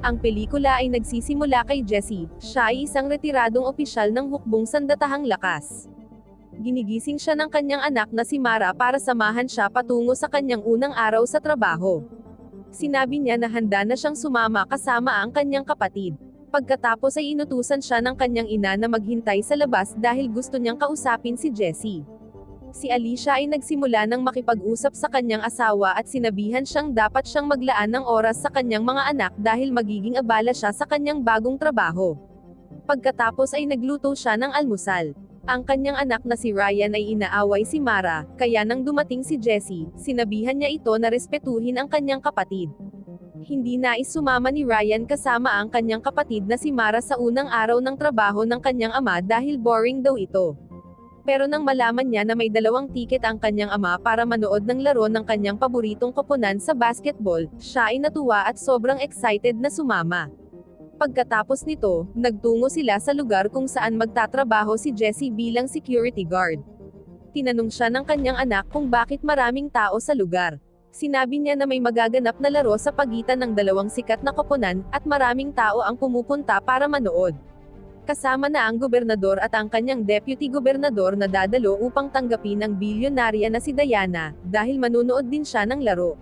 Ang pelikula ay nagsisimula kay Jesse, siya ay isang retiradong opisyal ng hukbong sandatahang lakas. Ginigising siya ng kanyang anak na si Mara para samahan siya patungo sa kanyang unang araw sa trabaho. Sinabi niya na handa na siyang sumama kasama ang kanyang kapatid. Pagkatapos ay inutusan siya ng kanyang ina na maghintay sa labas dahil gusto niyang kausapin si Jessie. Si Alicia ay nagsimula ng makipag-usap sa kanyang asawa at sinabihan siyang dapat siyang maglaan ng oras sa kanyang mga anak dahil magiging abala siya sa kanyang bagong trabaho. Pagkatapos ay nagluto siya ng almusal. Ang kanyang anak na si Ryan ay inaaway si Mara, kaya nang dumating si Jessie, sinabihan niya ito na respetuhin ang kanyang kapatid. Hindi nais sumama ni Ryan kasama ang kanyang kapatid na si Mara sa unang araw ng trabaho ng kanyang ama dahil boring daw ito. Pero nang malaman niya na may dalawang tiket ang kanyang ama para manood ng laro ng kanyang paboritong koponan sa basketball, siya ay natuwa at sobrang excited na sumama. Pagkatapos nito, nagtungo sila sa lugar kung saan magtatrabaho si Jessie bilang security guard. Tinanong siya ng kanyang anak kung bakit maraming tao sa lugar. Sinabi niya na may magaganap na laro sa pagitan ng dalawang sikat na koponan, at maraming tao ang pumupunta para manood kasama na ang gobernador at ang kanyang deputy gobernador na dadalo upang tanggapin ang bilyonarya na si Diana, dahil manunood din siya ng laro.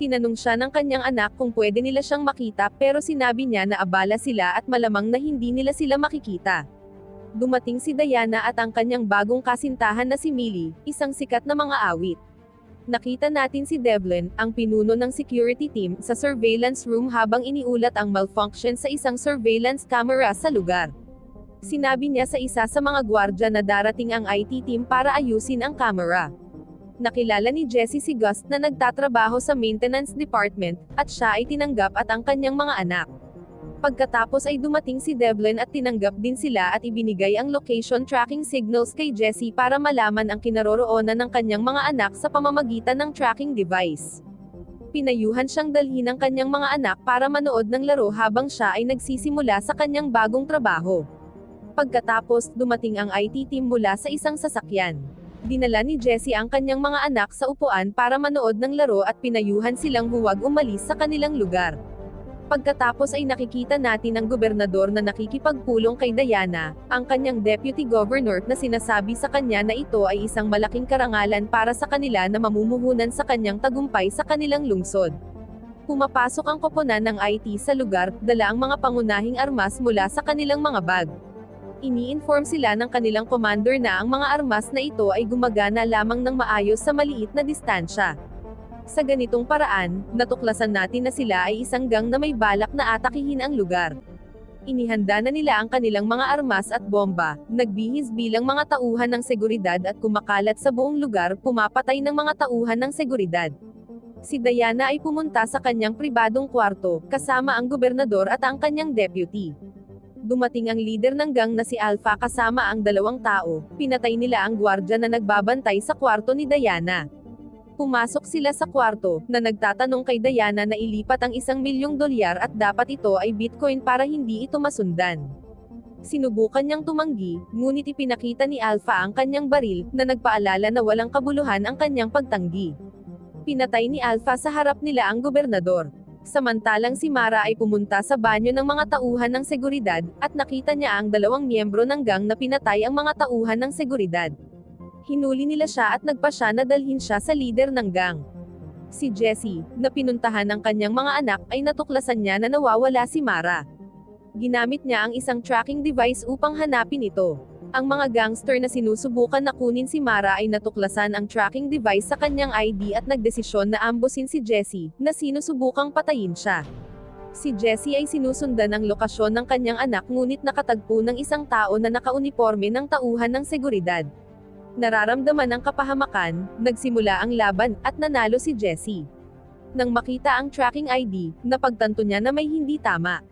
Tinanong siya ng kanyang anak kung pwede nila siyang makita pero sinabi niya na abala sila at malamang na hindi nila sila makikita. Dumating si Diana at ang kanyang bagong kasintahan na si Millie, isang sikat na mga awit. Nakita natin si Devlin, ang pinuno ng security team, sa surveillance room habang iniulat ang malfunction sa isang surveillance camera sa lugar. Sinabi niya sa isa sa mga gwardya na darating ang IT team para ayusin ang camera. Nakilala ni Jesse si Gus na nagtatrabaho sa maintenance department, at siya ay tinanggap at ang kanyang mga anak. Pagkatapos ay dumating si Devlin at tinanggap din sila at ibinigay ang location tracking signals kay Jesse para malaman ang kinaroroonan ng kanyang mga anak sa pamamagitan ng tracking device. Pinayuhan siyang dalhin ng kanyang mga anak para manood ng laro habang siya ay nagsisimula sa kanyang bagong trabaho. Pagkatapos, dumating ang IT team mula sa isang sasakyan. Dinala ni Jessie ang kanyang mga anak sa upuan para manood ng laro at pinayuhan silang huwag umalis sa kanilang lugar. Pagkatapos ay nakikita natin ang gobernador na nakikipagpulong kay Diana, ang kanyang deputy governor na sinasabi sa kanya na ito ay isang malaking karangalan para sa kanila na mamumuhunan sa kanyang tagumpay sa kanilang lungsod. Pumapasok ang koponan ng IT sa lugar, dala ang mga pangunahing armas mula sa kanilang mga bag. Ini-inform sila ng kanilang commander na ang mga armas na ito ay gumagana lamang ng maayos sa maliit na distansya. Sa ganitong paraan, natuklasan natin na sila ay isang gang na may balak na atakihin ang lugar. Inihanda na nila ang kanilang mga armas at bomba, nagbihis bilang mga tauhan ng seguridad at kumakalat sa buong lugar pumapatay ng mga tauhan ng seguridad. Si Diana ay pumunta sa kanyang pribadong kwarto, kasama ang gobernador at ang kanyang deputy. Dumating ang leader ng gang na si Alpha kasama ang dalawang tao, pinatay nila ang gwardya na nagbabantay sa kwarto ni Diana. Pumasok sila sa kwarto, na nagtatanong kay Diana na ilipat ang isang milyong dolyar at dapat ito ay bitcoin para hindi ito masundan. Sinubukan niyang tumanggi, ngunit ipinakita ni Alpha ang kanyang baril, na nagpaalala na walang kabuluhan ang kanyang pagtanggi. Pinatay ni Alpha sa harap nila ang gobernador. Samantalang si Mara ay pumunta sa banyo ng mga tauhan ng seguridad, at nakita niya ang dalawang miyembro ng gang na pinatay ang mga tauhan ng seguridad. Hinuli nila siya at nagpa siya na dalhin siya sa lider ng gang. Si Jessie, na pinuntahan ng kanyang mga anak, ay natuklasan niya na nawawala si Mara. Ginamit niya ang isang tracking device upang hanapin ito. Ang mga gangster na sinusubukan na kunin si Mara ay natuklasan ang tracking device sa kanyang ID at nagdesisyon na ambusin si Jessie, na sinusubukang patayin siya. Si Jessie ay sinusundan ang lokasyon ng kanyang anak ngunit nakatagpo ng isang tao na nakauniforme ng tauhan ng seguridad. Nararamdaman ang kapahamakan, nagsimula ang laban, at nanalo si Jessie. Nang makita ang tracking ID, napagtanto niya na may hindi tama.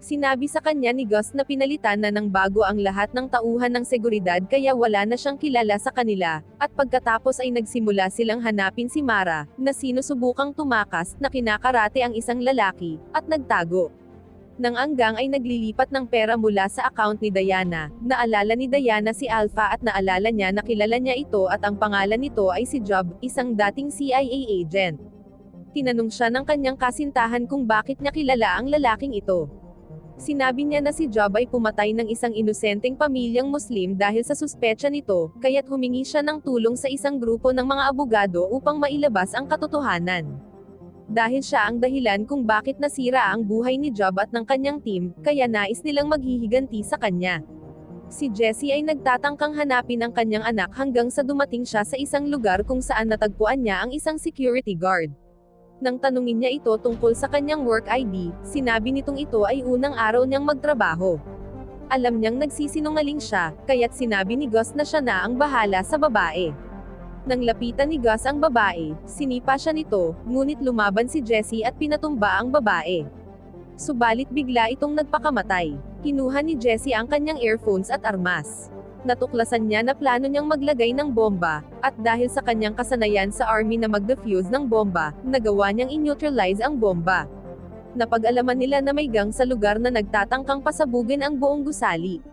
Sinabi sa kanya ni Gus na pinalitan na ng bago ang lahat ng tauhan ng seguridad kaya wala na siyang kilala sa kanila, at pagkatapos ay nagsimula silang hanapin si Mara, na sinusubukang tumakas, na kinakarate ang isang lalaki, at nagtago. Nang anggang ay naglilipat ng pera mula sa account ni Diana, naalala ni Diana si Alpha at naalala niya na kilala niya ito at ang pangalan nito ay si Job, isang dating CIA agent. Tinanong siya ng kanyang kasintahan kung bakit niya kilala ang lalaking ito. Sinabi niya na si Job ay pumatay ng isang inosenteng pamilyang Muslim dahil sa suspecha nito, kaya't humingi siya ng tulong sa isang grupo ng mga abogado upang mailabas ang katotohanan. Dahil siya ang dahilan kung bakit nasira ang buhay ni Job at ng kanyang team, kaya nais nilang maghihiganti sa kanya. Si Jesse ay nagtatangkang hanapin ang kanyang anak hanggang sa dumating siya sa isang lugar kung saan natagpuan niya ang isang security guard. Nang tanungin niya ito tungkol sa kanyang work ID, sinabi nitong ito ay unang araw niyang magtrabaho. Alam niyang nagsisinungaling siya, kaya't sinabi ni Gus na siya na ang bahala sa babae. Nang lapitan ni Gus ang babae, sinipa siya nito, ngunit lumaban si Jesse at pinatumba ang babae. Subalit bigla itong nagpakamatay. Kinuha ni Jesse ang kanyang earphones at armas. Natuklasan niya na plano niyang maglagay ng bomba, at dahil sa kanyang kasanayan sa army na mag-defuse ng bomba, nagawa niyang in-neutralize ang bomba. Napag-alaman nila na may gang sa lugar na nagtatangkang pasabugin ang buong gusali.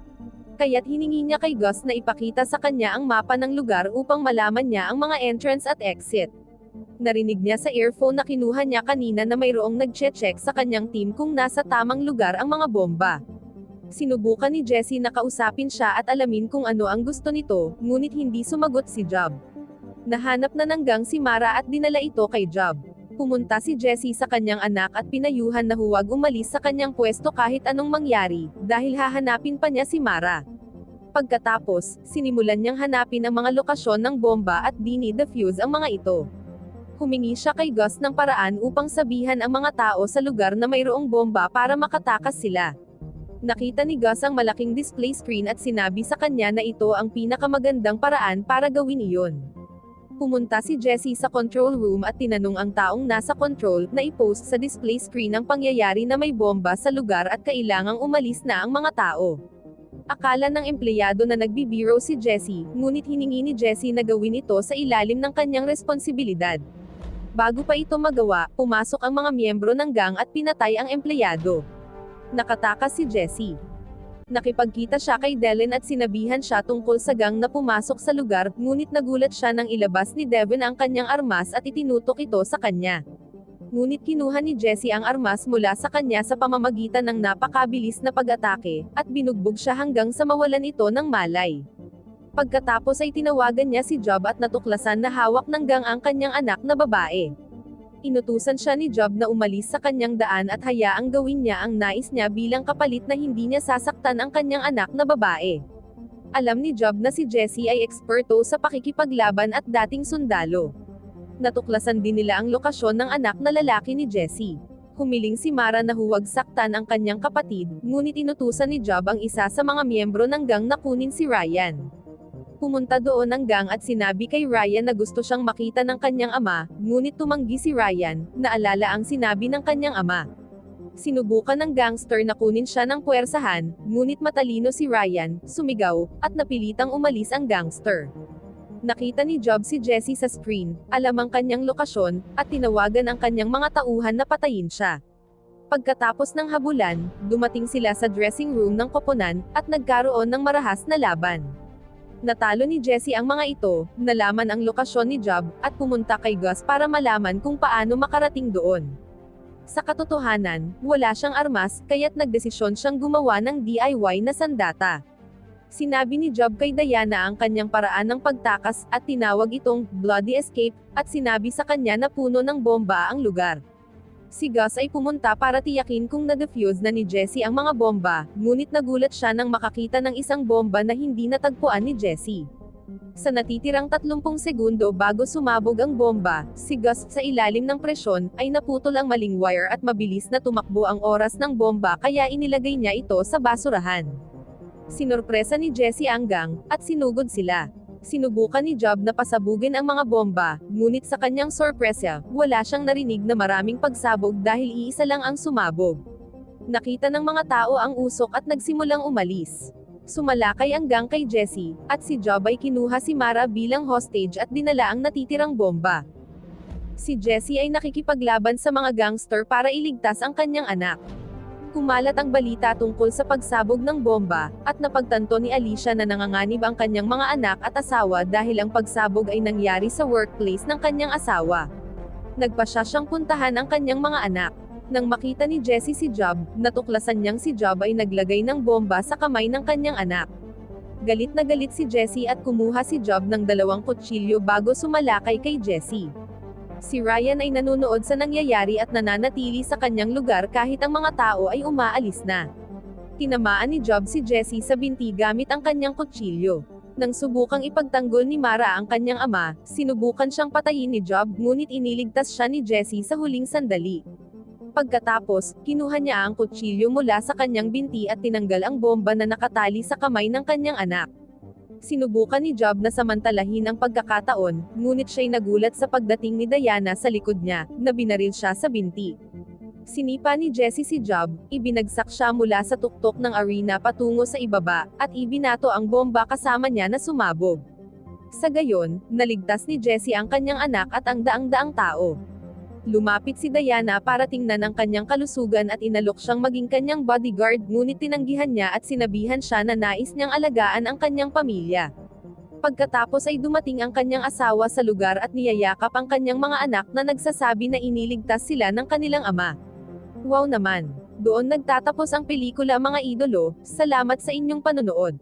Kaya't hiningi niya kay Gus na ipakita sa kanya ang mapa ng lugar upang malaman niya ang mga entrance at exit. Narinig niya sa earphone na kinuha niya kanina na mayroong nagche-check sa kanyang team kung nasa tamang lugar ang mga bomba. Sinubukan ni Jesse na kausapin siya at alamin kung ano ang gusto nito, ngunit hindi sumagot si Job. Nahanap na ng gang si Mara at dinala ito kay Job. Pumunta si Jesse sa kanyang anak at pinayuhan na huwag umalis sa kanyang pwesto kahit anong mangyari, dahil hahanapin pa niya si Mara. Pagkatapos, sinimulan niyang hanapin ang mga lokasyon ng bomba at dini-defuse ang mga ito. Humingi siya kay Gus ng paraan upang sabihan ang mga tao sa lugar na mayroong bomba para makatakas sila. Nakita ni Gus ang malaking display screen at sinabi sa kanya na ito ang pinakamagandang paraan para gawin iyon. Pumunta si Jesse sa control room at tinanong ang taong nasa control na i-post sa display screen ang pangyayari na may bomba sa lugar at kailangang umalis na ang mga tao. Akala ng empleyado na nagbibiro si Jesse, ngunit hiningi ni Jesse na gawin ito sa ilalim ng kanyang responsibilidad. Bago pa ito magawa, pumasok ang mga miyembro ng gang at pinatay ang empleyado. Nakatakas si Jesse. Nakipagkita siya kay Dylan at sinabihan siya tungkol sa gang na pumasok sa lugar, ngunit nagulat siya nang ilabas ni Devon ang kanyang armas at itinutok ito sa kanya. Ngunit kinuha ni Jesse ang armas mula sa kanya sa pamamagitan ng napakabilis na pag-atake, at binugbog siya hanggang sa mawalan ito ng malay. Pagkatapos ay tinawagan niya si Job at natuklasan na hawak ng gang ang kanyang anak na babae. Inutusan siya ni Job na umalis sa kanyang daan at hayaang gawin niya ang nais niya bilang kapalit na hindi niya sasaktan ang kanyang anak na babae. Alam ni Job na si Jesse ay eksperto sa pakikipaglaban at dating sundalo. Natuklasan din nila ang lokasyon ng anak na lalaki ni Jesse. Humiling si Mara na huwag saktan ang kanyang kapatid, ngunit inutusan ni Job ang isa sa mga miyembro ng gang na kunin si Ryan. Pumunta doon ang gang at sinabi kay Ryan na gusto siyang makita ng kanyang ama, ngunit tumanggi si Ryan, naalala ang sinabi ng kanyang ama. Sinubukan ng gangster na kunin siya ng puwersahan, ngunit matalino si Ryan, sumigaw, at napilitang umalis ang gangster. Nakita ni Job si Jesse sa screen, alam ang kanyang lokasyon, at tinawagan ang kanyang mga tauhan na patayin siya. Pagkatapos ng habulan, dumating sila sa dressing room ng koponan, at nagkaroon ng marahas na laban. Natalo ni Jesse ang mga ito, nalaman ang lokasyon ni Job, at pumunta kay Gus para malaman kung paano makarating doon. Sa katotohanan, wala siyang armas, kaya't nagdesisyon siyang gumawa ng DIY na sandata. Sinabi ni Job kay Diana ang kanyang paraan ng pagtakas, at tinawag itong, Bloody Escape, at sinabi sa kanya na puno ng bomba ang lugar. Si Gus ay pumunta para tiyakin kung na-defuse na ni Jesse ang mga bomba, ngunit nagulat siya nang makakita ng isang bomba na hindi natagpuan ni Jesse. Sa natitirang 30 segundo bago sumabog ang bomba, si Gus sa ilalim ng presyon, ay naputol ang maling wire at mabilis na tumakbo ang oras ng bomba kaya inilagay niya ito sa basurahan. Sinorpresa ni Jesse ang gang, at sinugod sila. Sinubukan ni Job na pasabugin ang mga bomba, ngunit sa kanyang sorpresa, wala siyang narinig na maraming pagsabog dahil iisa lang ang sumabog. Nakita ng mga tao ang usok at nagsimulang umalis. Sumalakay ang gang kay Jesse, at si Job ay kinuha si Mara bilang hostage at dinala ang natitirang bomba. Si Jesse ay nakikipaglaban sa mga gangster para iligtas ang kanyang anak. Kumalat ang balita tungkol sa pagsabog ng bomba, at napagtanto ni Alicia na nanganganib ang kanyang mga anak at asawa dahil ang pagsabog ay nangyari sa workplace ng kanyang asawa. Nagpasya siyang puntahan ang kanyang mga anak. Nang makita ni Jessie si Job, natuklasan niyang si Job ay naglagay ng bomba sa kamay ng kanyang anak. Galit na galit si Jessie at kumuha si Job ng dalawang kutsilyo bago sumalakay kay Jessie. Si Ryan ay nanonood sa nangyayari at nananatili sa kanyang lugar kahit ang mga tao ay umaalis na. Tinamaan ni Job si Jessie sa binti gamit ang kanyang kutsilyo. Nang subukang ipagtanggol ni Mara ang kanyang ama, sinubukan siyang patayin ni Job ngunit iniligtas siya ni Jessie sa huling sandali. Pagkatapos, kinuha niya ang kutsilyo mula sa kanyang binti at tinanggal ang bomba na nakatali sa kamay ng kanyang anak. Sinubukan ni Job na samantalahin ang pagkakataon, ngunit siya'y nagulat sa pagdating ni Diana sa likod niya, na binaril siya sa binti. Sinipa ni Jessie si Job, ibinagsak siya mula sa tuktok ng arena patungo sa ibaba, at ibinato ang bomba kasama niya na sumabog. Sa gayon, naligtas ni Jessie ang kanyang anak at ang daang-daang tao. Lumapit si Diana para tingnan ang kanyang kalusugan at inalok siyang maging kanyang bodyguard ngunit tinanggihan niya at sinabihan siya na nais niyang alagaan ang kanyang pamilya. Pagkatapos ay dumating ang kanyang asawa sa lugar at niyayakap ang kanyang mga anak na nagsasabi na iniligtas sila ng kanilang ama. Wow naman! Doon nagtatapos ang pelikula mga idolo, salamat sa inyong panonood.